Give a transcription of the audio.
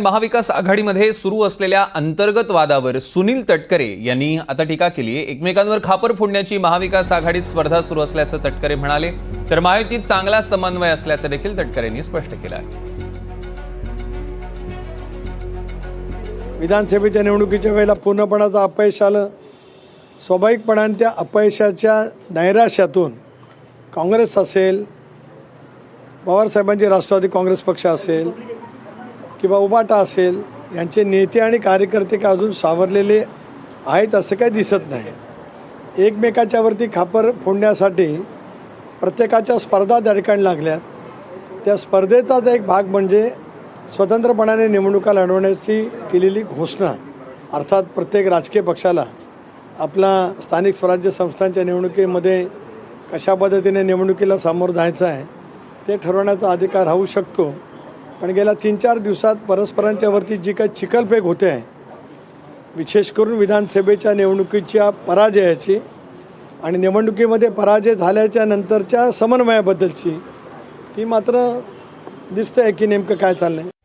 महाविकास आघाडीमध्ये सुरू असलेल्या अंतर्गत वादावर सुनील तटकरे यांनी आता टीका केली आहे. एकमेकांवर खापर फोडण्याची महाविकास आघाडीत स्पर्धा सुरू असल्याचं तटकरे म्हणाले. तर महायुतीत चांगला समन्वय असल्याचं देखील तटकरेंनी स्पष्ट केलं आहे. विधानसभेच्या निवडणुकीच्या वेळेला पूर्णपणाचं अपयश आलं. स्वाभाविकपणाने त्या अपयशाच्या नैराश्यातून काँग्रेस असेल पवारसाहेबांची राष्ट्रवादी काँग्रेस पक्ष असेल किंवा उबाटा असेल यांचे नेते आणि कार्यकर्ते काय अजून सावरलेले आहेत असं काही दिसत नाही. एकमेकाच्यावरती खापर फोडण्यासाठी प्रत्येकाच्या स्पर्धा त्या ठिकाणी लागल्यात. त्या स्पर्धेचाच एक भाग म्हणजे स्वतंत्रपणाने निवडणुका लढवण्याची केलेली घोषणा. अर्थात प्रत्येक राजकीय पक्षाला आपला स्थानिक स्वराज्य संस्थांच्या निवडणुकीमध्ये कशा पद्धतीने निवडणुकीला सामोरं जायचं आहे ते ठरवण्याचा अधिकार राहू शकतो. पण गेल्या तीन चार दिवसात परस्परांच्यावरती जी काही चिखलफेक होते आहे विशेष करून विधानसभेच्या निवडणुकीच्या पराजयाची आणि निवडणुकीमध्ये पराजय झाल्याच्या नंतरच्या समन्वयाबद्दलची ती मात्र दिसतं आहे की नेमकं काय चाललं आहे